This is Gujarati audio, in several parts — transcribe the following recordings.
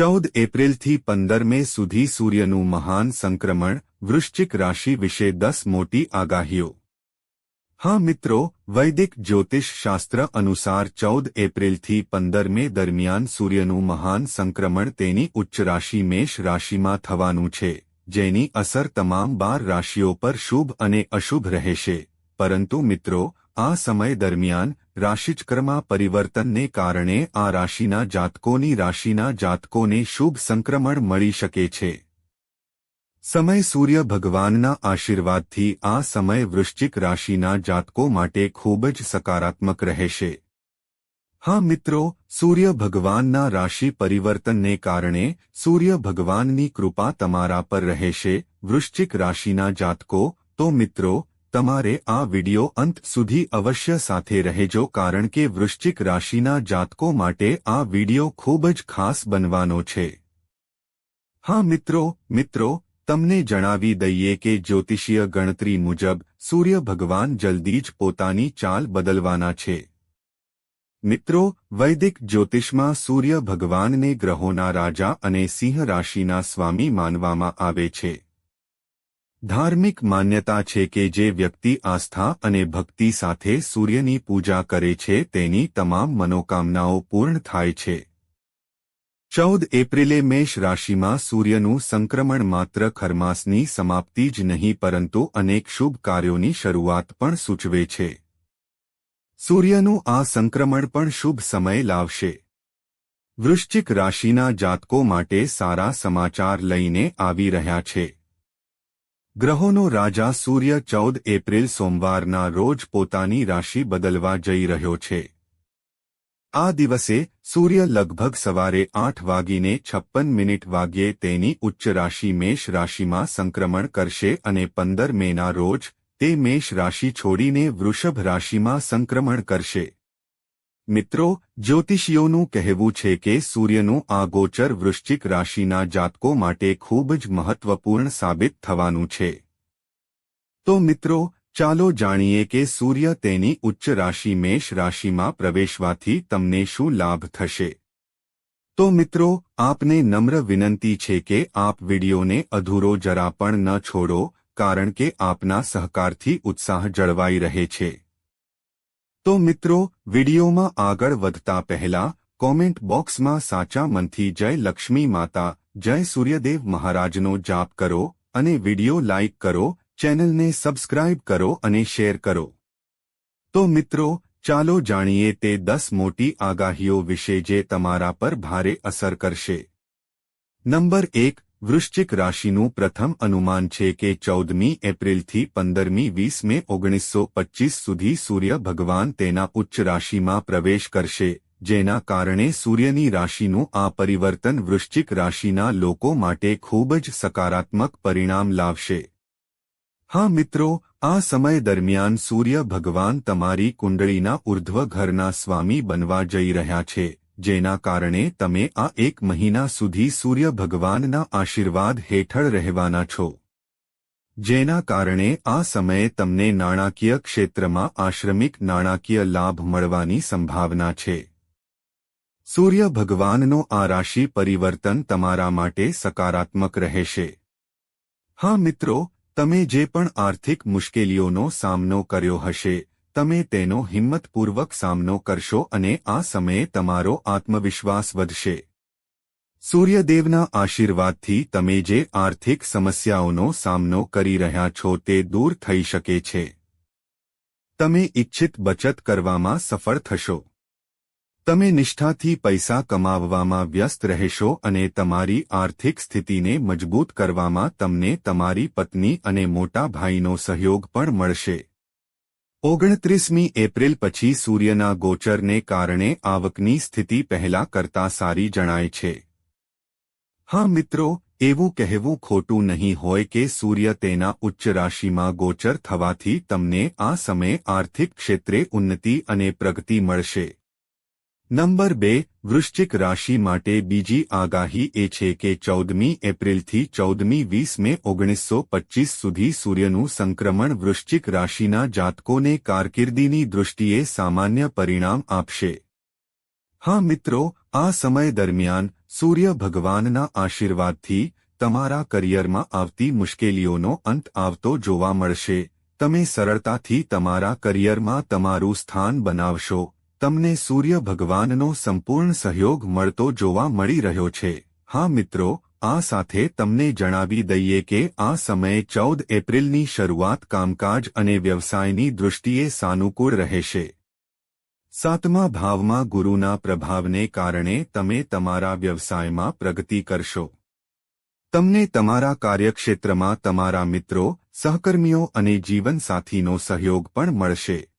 ચૌદ એપ્રિલથી પંદર મે સુધી સૂર્યનું મહાન સંક્રમણ વૃશ્ચિક રાશિ વિશે દસ મોટી આગાહીઓ. હા મિત્રો, વૈદિક જ્યોતિષ શાસ્ત્ર અનુસાર ચૌદ એપ્રિલથી પંદર મે દરમિયાન સૂર્યનું મહાન સંક્રમણ તેની ઉચ્ચ રાશિ મેષ રાશિમાં થવાનું છે, જેની અસર તમામ બાર રાશિઓ પર શુભ અને અશુભ રહેશે. પરંતુ મિત્રો, આ સમય દરમિયાન રાશિચક્રમાં પરિવર્તનને કારણે આ રાશિના જાતકોની રાશિના જાતકોને શુભ સંક્રમણ મળી શકે છે. સમય સૂર્ય ભગવાનના આશીર્વાદથી આ સમય વૃશ્ચિક રાશિના જાતકો માટે ખૂબ જ સકારાત્મક રહેશે. હા મિત્રો, સૂર્ય ભગવાનના રાશિ પરિવર્તનને કારણે સૂર્ય ભગવાનની કૃપા તમારા પર રહેશે. વૃશ્ચિક રાશિના જાતકો, તો મિત્રો તમારે આ વિડિયો અંત સુધી અવશ્ય સાથે રહેજો કારણ કે વૃશ્ચિક રાશિના જાતકો માટે આ વિડિયો ખૂબ જ ખાસ બનવાનો છે. હા મિત્રો મિત્રો, તમને જણાવી દઈએ કે જ્યોતિષીય ગણતરી મુજબ સૂર્ય ભગવાન જલ્દી જ પોતાની ચાલ બદલવાના છે. મિત્રો, વૈદિક જ્યોતિષમાં સૂર્ય ભગવાનને ગ્રહોના રાજા અને સિંહ રાશિના સ્વામી માનવામાં આવે છે. ધાર્મિક માન્યતા છે કે જે વ્યક્તિ આસ્થા અને ભક્તિ સાથે સૂર્યની પૂજા કરે છે તેની તમામ મનોકામનાઓ પૂર્ણ થાય છે. ચૌદ એપ્રિલે મેષ રાશિમાં સૂર્યનું સંક્રમણ માત્ર ખરમાસની સમાપ્તિ જ નહીં પરંતુ અનેક શુભ કાર્યોની શરૂઆત પણ સૂચવે છે. સૂર્યનું આ સંક્રમણ પણ શુભ સમય લાવશે. વૃશ્ચિક રાશિના જાતકો માટે સારા સમાચાર લઈને આવી રહ્યા છે. ગ્રહોનો રાજા સૂર્ય ચૌદ એપ્રિલ સોમવારના રોજ પોતાની રાશિ બદલવા જઈ રહ્યો છે. આ દિવસે સૂર્ય લગભગ સવારે આઠ વાગીને છપ્પન મિનિટ વાગ્યે તેની ઉચ્ચ રાશિ મેષ રાશિમાં સંક્રમણ કરશે અને પંદર મેના રોજ તે મેષ રાશિ છોડીને વૃષભ રાશિમાં સંક્રમણ કરશે. મિત્રો, જ્યોતિષીઓનું કહેવું છે કે સૂર્યનું આ ગોચર વૃશ્ચિક રાશિના જાતકો માટે ખૂબ જ મહત્વપૂર્ણ સાબિત થવાનું છે. તો મિત્રો, ચાલો જાણીએ કે સૂર્ય તેની ઉચ્ચ રાશિ મેષ રાશિમાં પ્રવેશવાથી તમને શું લાભ થશે. તો મિત્રો, આપને નમ્ર વિનંતી છે કે આપ વિડીયોને અધૂરો જરા પણ ન છોડો, કારણ કે આપના સહકારથી ઉત્સાહ જળવાઈ રહે છે. તો મિત્રો, વિડીયોમાં આગળ વધતા પહેલા, કોમેન્ટ બોક્સમાં સાચા મનથી જય લક્ષ્મી માતા, જય સૂર્યદેવ મહારાજનો જાપ કરો અને વીડિયો લાઇક કરો, ચેનલને સબસ્ક્રાઇબ કરો અને શેર કરો. તો મિત્રો, ચાલો જાણીએ તે દસ મોટી આગાહીઓ વિશે જે તમારા પર ભારે અસર કરશે. નંબર એક વૃશ્ચિક રાશિનું પ્રથમ અનુમાન છે કે ચૌદમી એપ્રિલથી પંદરમી વીસ મે ઓગણીસો પચ્ચીસ સુધી સૂર્ય ભગવાન તેના ઉચ્ચ રાશિમાં પ્રવેશ કરશે, જેના કારણે સૂર્યની રાશિનું આ પરિવર્તન વૃશ્ચિક રાશિના લોકો માટે ખૂબ જ સકારાત્મક પરિણામ લાવશે. હા મિત્રો, આ સમય દરમિયાન સૂર્ય ભગવાન તમારી કુંડળીના ઉર્ધ્વ ઘરના સ્વામી બનવા જઈ રહ્યા છે. જેના કારણે તમે આ એક મહિના સુધી સૂર્ય ભગવાનના આશીર્વાદ હેઠળ રહેવાના છો. જેના કારણે આ સમયે તમને નાણાકીય ક્ષેત્રમાં આશ્રમિક નાણાકીય લાભ મળવાની સંભાવના છે. સૂર્ય ભગવાનનો આ રાશિ પરિવર્તન તમારા માટે સકારાત્મક રહેશે. હા મિત્રો, તમે જે પણ આર્થિક મુશ્કેલીઓનો સામનો કર્યો હશે તમે તેનો હિંમતપૂર્વક સામનો કરશો અને આ સમયે તમારો આત્મવિશ્વાસ વધશે. સૂર્યદેવના આશીર્વાદથી તમે જે આર્થિક સમસ્યાઓનો સામનો કરી રહ્યા છો તે દૂર થઈ શકે છે. તમે ઇચ્છિત બચત કરવામાં સફળ થશો. તમે નિષ્ઠાથી પૈસા કમાવવામાં વ્યસ્ત રહેશો અને તમારી આર્થિક સ્થિતિને મજબૂત કરવામાં તમને તમારી પત્ની અને મોટા ભાઈનો સહયોગ પણ મળશે. ઓગણત્રીસમી એપ્રિલ પછી સૂર્યના ગોચરને કારણે આવકની સ્થિતિ પહેલા કરતા સારી જણાય છે. હા મિત્રો, એવું કહેવું ખોટું નહીં હોય કે સૂર્ય તેના ઉચ્ચ રાશિમાં ગોચર થવાથી તમને આ સમયે આર્થિક ક્ષેત્રે ઉન્નતિ અને પ્રગતિ મળશે. નંબર બે, વૃશ્ચિક રાશિ માટે બીજી આગાહી એ છે કે ચૌદમી એપ્રિલથી ચૌદમી વીસ મે ઓગણીસો પચ્ચીસ સુધી સૂર્યનું સંક્રમણ વૃશ્ચિક રાશિના જાતકોને કારકિર્દીની દૃષ્ટિએ સામાન્ય પરિણામ આપશે. હા મિત્રો, આ સમય દરમિયાન સૂર્ય ભગવાનના આશીર્વાદથી તમારા કરિયરમાં આવતી મુશ્કેલીઓનો અંત આવતો જોવા મળશે. તમે સરળતાથી તમારા કરિયરમાં તમારું સ્થાન બનાવશો. તમને સૂર્ય ભગવાનનો સંપૂર્ણ સહયોગ મળતો જોવા મળી રહ્યો છે. હા મિત્રો, આ સાથે તમને જણાવી દઈએ કે આ સમયે ચૌદ એપ્રિલની શરૂઆત કામકાજ અને વ્યવસાયની દૃષ્ટિએ સાનુકૂળ રહેશે. સાતમા ભાવમાં ગુરુના પ્રભાવને કારણે તમે તમારા વ્યવસાયમાં પ્રગતિ કરશો. તમને તમારા કાર્યક્ષેત્રમાં તમારા મિત્રો, સહકર્મીઓ અને જીવનસાથીનો સહયોગ પણ મળશે.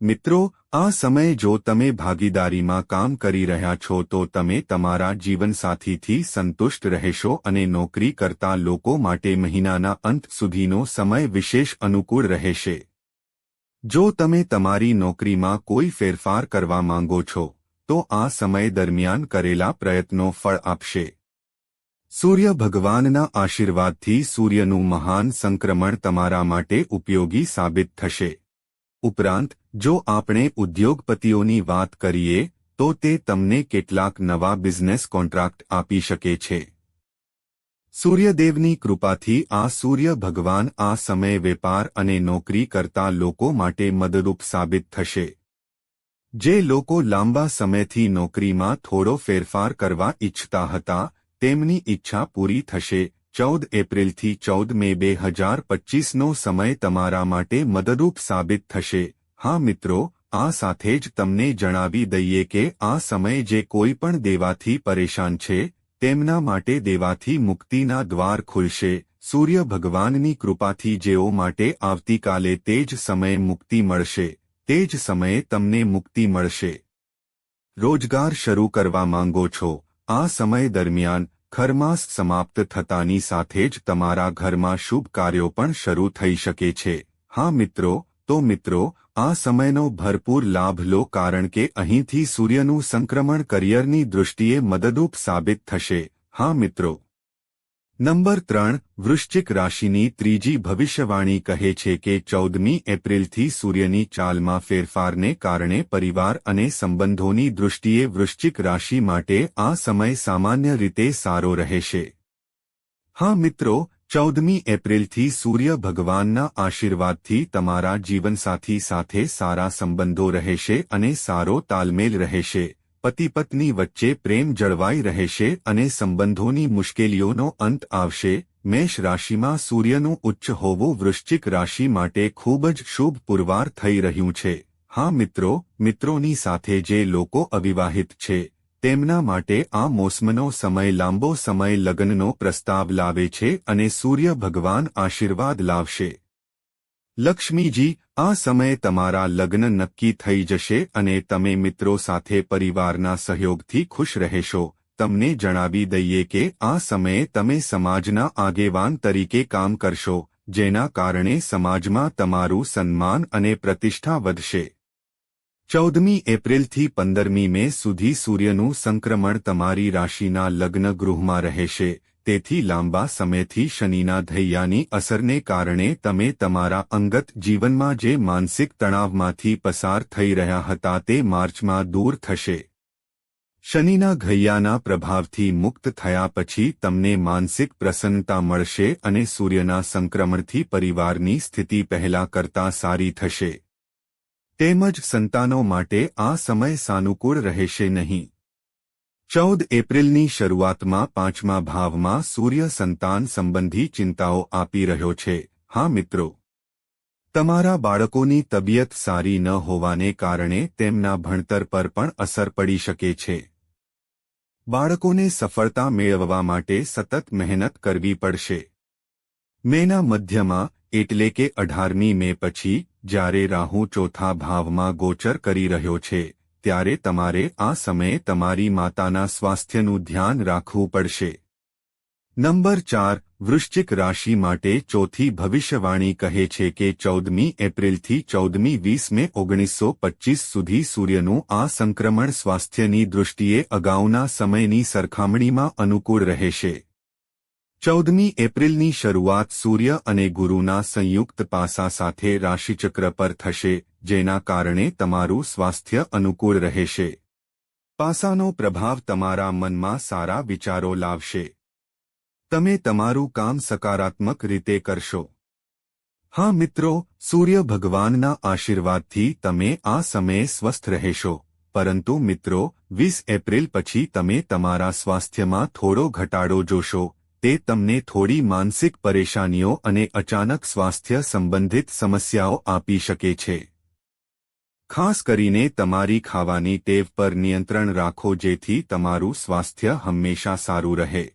મિત્રો, આ સમયે જો તમે ભાગીદારીમાં કામ કરી રહ્યા છો તો તમે તમારા જીવનસાથીથી સંતુષ્ટ રહેશો અને નોકરી કરતા લોકો માટે મહિનાના અંત સુધીનો સમય વિશેષ અનુકૂળ રહેશે. જો તમે તમારી નોકરીમાં કોઈ ફેરફાર કરવા માંગો છો, તો આ સમય દરમિયાન કરેલા પ્રયત્નો ફળ આપશે. સૂર્ય ભગવાનના આશીર્વાદથી સૂર્યનું મહાન સંક્રમણ તમારા માટે ઉપયોગી સાબિત થશે. ઉપરાંત, જો આપણે ઉદ્યોગપતિઓની વાત કરીએ, તો તે તમને કેટલાક નવા બિઝનેસ કોન્ટ્રાક્ટ આપી શકે છે. સૂર્યદેવની કૃપાથી આ સૂર્ય ભગવાન આ સમયે વેપાર અને નોકરી કરતા લોકો માટે મદદરૂપ સાબિત થશે. જે લોકો લાંબા સમયથી નોકરીમાં થોડો ફેરફાર કરવા ઇચ્છતા હતા, તેમની ઈચ્છા પૂરી થશે ચૌદ એપ્રિલથી ચૌદ મે બે હજાર પચ્ચીસનો સમય તમારા માટે મદદરૂપ સાબિત થશે. હા મિત્રો, આ સાથે જ તમને જણાવી દઈએ કે આ સમય જે કોઈ પણ દેવાથી પરેશાન છે, તેમના માટે દેવાથી મુક્તિના દ્વાર ખુલશે. સૂર્ય ભગવાનની કૃપાથી જેઓ માટે આવતીકાલે તે જ સમયે મુક્તિ મળશે. તે જ સમયે તમને મુક્તિ મળશે. રોજગાર શરૂ કરવા માંગો છો. આ સમય દરમિયાન ખરમાસ સમાપ્ત થતાની સાથે જ તમારા ઘરમાં શુભ કાર્યો પણ શરૂ થઈ શકે છે. હા મિત્રો, તો મિત્રો, આ સમયનો ભરપૂર લાભ લો કારણ કે અહીંથી સૂર્યનું સંક્રમણ કરિયરની દૃષ્ટિએ મદદરૂપ સાબિત થશે. હા મિત્રો. નંબર ત્રણ, વૃશ્ચિક રાશિની ત્રીજી ભવિષ્યવાણી કહે છે કે ચૌદમી એપ્રિલથી સૂર્યની ચાલમાં ફેરફારને કારણે પરિવાર અને સંબંધોની દૃષ્ટિએ વૃશ્ચિક રાશિ માટે આ સમય સામાન્ય રીતે સારો રહેશે. હા મિત્રો, ચૌદમી એપ્રિલથી સૂર્ય ભગવાનના આશીર્વાદથી તમારા જીવનસાથી સાથે સારા સંબંધો રહેશે અને સારો તાલમેલ રહેશે. પતિ પત્ની વચ્ચે પ્રેમ જળવાઈ રહેશે અને સંબંધોની મુશ્કેલીઓનો અંત આવશે, મેષ રાશિમાં સૂર્યનું ઉચ્ચ હોવું વૃશ્ચિક રાશિ માટે ખૂબ જ શુભ પુરવાર થઈ રહ્યું છે. હા મિત્રો, મિત્રોની સાથે જે લોકો અવિવાહિત છે, તેમના માટે આ મોસમનો સમય લાંબો સમય લગ્નનો પ્રસ્તાવ લાવે છે અને સૂર્ય ભગવાન આશીર્વાદ લાવશે. લક્ષ્મીજી, આ સમયે તમારા લગ્ન નક્કી થઈ જશે અને તમે મિત્રો સાથે પરિવારના સહયોગથી ખુશ રહેશો. તમને જણાવી દઈએ કે આ સમયે તમે સમાજના આગેવાન તરીકે કામ કરશો, જેના કારણે સમાજમાં તમારું સન્માન અને પ્રતિષ્ઠા વધશે. ચૌદમી એપ્રિલથી પંદરમી મે સુધી સૂર્યનું સંક્રમણ તમારી રાશિના લગ્ન ગૃહમાં રહેશે તેથી લાંબા સમયથી શનિના ધૈયાની અસરને કારણે તમે તમારા અંગત જીવનમાં જે માનસિક તણાવમાંથી પસાર થઈ રહ્યા હતા તે માર્ચમાં દૂર થશે. શનિના ઘૈયાના પ્રભાવથી મુક્ત થયા પછી તમને માનસિક પ્રસન્નતા મળશે અને સૂર્યના સંક્રમણથી પરિવારની સ્થિતિ પહેલા કરતા સારી થશે. તેમજ સંતાનો માટે આ સમય સાનુકૂળ રહેશે નહીં. ચૌદ એપ્રિલની શરૂઆતમાં પાંચમા ભાવમાં સૂર્ય સંતાન સંબંધી ચિંતાઓ આપી રહ્યો છે. હા મિત્રો. તમારા બાળકોની તબિયત સારી ન હોવાને કારણે તેમના ભણતર પર પણ અસર પડી શકે છે. બાળકોને સફળતા મેળવવા માટે સતત મહેનત કરવી પડશે. મેના મધ્યમાં, એટલે કે અઢારમી મે પછી, જ્યારે રાહુ ચોથા ભાવમાં ગોચર કરી રહ્યો છે. ત્યારે તમારે આ સમયે તમારી માતાના સ્વાસ્થ્યનું ધ્યાન રાખવું પડશે. નંબર ચાર, વૃશ્ચિક રાશિ માટે ચોથી ભવિષ્યવાણી કહે છે કે ચૌદમી એપ્રિલથી ચૌદમી વીસ મે ઓગણીસો પચ્ચીસ સુધી સૂર્યનું આ સંક્રમણ સ્વાસ્થ્યની દૃષ્ટિએ અગાઉના સમયની સરખામણીમાં અનુકૂળ રહેશે. ચૌદમી એપ્રિલની શરૂઆત સૂર્ય અને ગુરુના સંયુક્ત પાસા સાથે રાશિચક્ર પર થશે, જેના કારણે તમારું સ્વાસ્થ્ય અનુકૂળ રહેશે. પાસાનો પ્રભાવ તમારા મનમાં સારા વિચારો લાવશે. તમે તમારું કામ સકારાત્મક રીતે કરશો. હા મિત્રો, સૂર્ય ભગવાનના આશીર્વાદથી તમે આ સમયે સ્વસ્થ રહેશો. પરંતુ મિત્રો, વીસ એપ્રિલ પછી તમે તમારા સ્વાસ્થ્યમાં થોડો ઘટાડો જોશો. તે તમને થોડી માનસિક પરેશાનીઓ અને અચાનક સ્વાસ્થ્ય સંબંધિત સમસ્યાઓ આપી શકે છે. ખાસ કરીને તમારી ખાવાની ટેવ પર નિયંત્રણ રાખો જેથી તમારું સ્વાસ્થ્ય હંમેશા સારું રહે.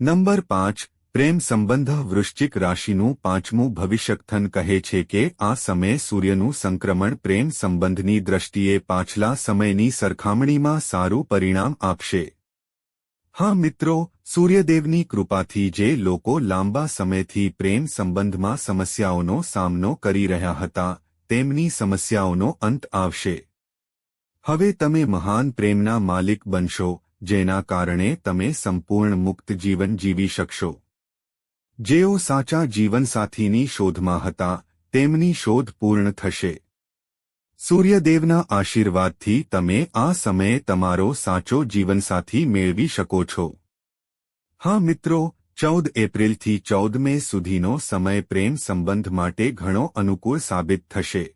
નંબર પાંચ, પ્રેમ સંબંધ વૃશ્ચિક રાશિનું પાંચમું ભવિષ્યકથન કહે છે કે આ સમયે સૂર્યનું સંક્રમણ પ્રેમ સંબંધની દ્રષ્ટિએ પાછલા સમયની સરખામણીમાં સારું પરિણામ આપશે. હા મિત્રો, સૂર્યદેવની કૃપાથી જે લોકો લાંબા સમયથી પ્રેમ સંબંધમાં સમસ્યાઓનો સામનો કરી રહ્યા હતા, તેમની સમસ્યાઓનો અંત આવશે. હવે તમે મહાન પ્રેમના માલિક બનશો, જેના કારણે તમે સંપૂર્ણ મુક્ત જીવન જીવી શકશો. જેઓ સાચા જીવનસાથીની શોધમાં હતા, તેમની શોધ પૂર્ણ થશે. સૂર્યદેવના આશીર્વાદથી તમે આ સમયે તમારો સાચો જીવનસાથી મેળવી શકો છો. હા મિત્રો, ચૌદ એપ્રિલથી ચૌદ મે સુધીનો સમય પ્રેમ સંબંધ માટે ઘણો અનુકૂળ સાબિત થશે.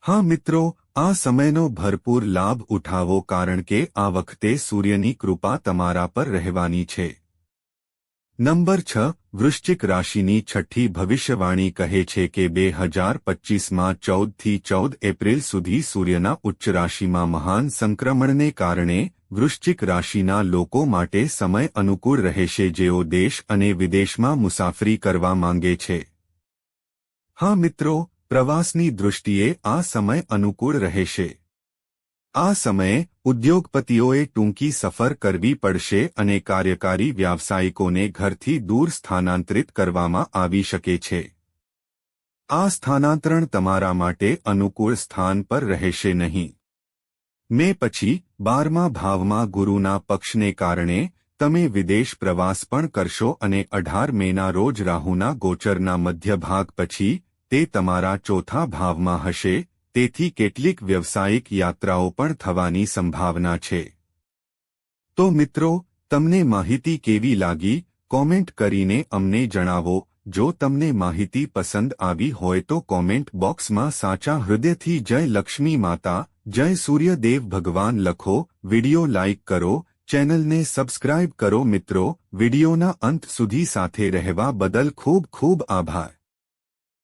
હા મિત્રો, આ સમયનો ભરપૂર લાભ ઉઠાવો કારણ કે આ વખતે સૂર્યની કૃપા તમારા પર રહેવાની છે. નંબર છ, વૃશ્ચિક રાશિની છઠ્ઠી ભવિષ્યવાણી કહે છે કે બે હજાર પચ્ચીસમાં ચૌદથી ચૌદ એપ્રિલ સુધી સૂર્યના ઉચ્ચ રાશિમાં મહાન સંક્રમણને કારણે વૃશ્ચિક રાશિના લોકો માટે સમય અનુકૂળ રહેશે જેઓ દેશ અને વિદેશમાં મુસાફરી કરવા માંગે છે. હા મિત્રો, પ્રવાસની દૃષ્ટિએ આ સમય અનુકૂળ રહેશે. આ સમયે ઉદ્યોગપતિઓએ ટૂંકી સફર કરવી પડશે અને કાર્યકારી વ્યાવસાયિકોને ઘરથી દૂર સ્થાનાંતરિત કરવામાં આવી શકે છે. આ સ્થાનાંતરણ તમારા માટે અનુકૂળ સ્થાન પર રહેશે નહીં. મે પછી, બારમા ભાવમાં ગુરુના પક્ષને કારણે, તમે વિદેશ પ્રવાસ પણ કરશો અને અઢાર મેના રોજ રાહુના ગોચરના મધ્ય ભાગ પછી, તે તમારા ચોથા ભાવમાં હશે તેથી કેટલીક વ્યવસાયિક યાત્રાઓ પણ થવાની સંભાવના છે. તો મિત્રો, તમને માહિતી કેવી લાગી? કોમેન્ટ કરીને અમને જણાવો. જો તમને માહિતી પસંદ આવી હોય તો કોમેન્ટ બોક્સમાં સાચા હૃદયથી જય લક્ષ્મી માતા, જય સૂર્યદેવ ભગવાન લખો, વિડિયો લાઇક કરો, ચેનલને સબસ્ક્રાઇબ કરો મિત્રો, વિડિયોના અંત સુધી સાથે રહેવા બદલ ખૂબ ખૂબ આભાર.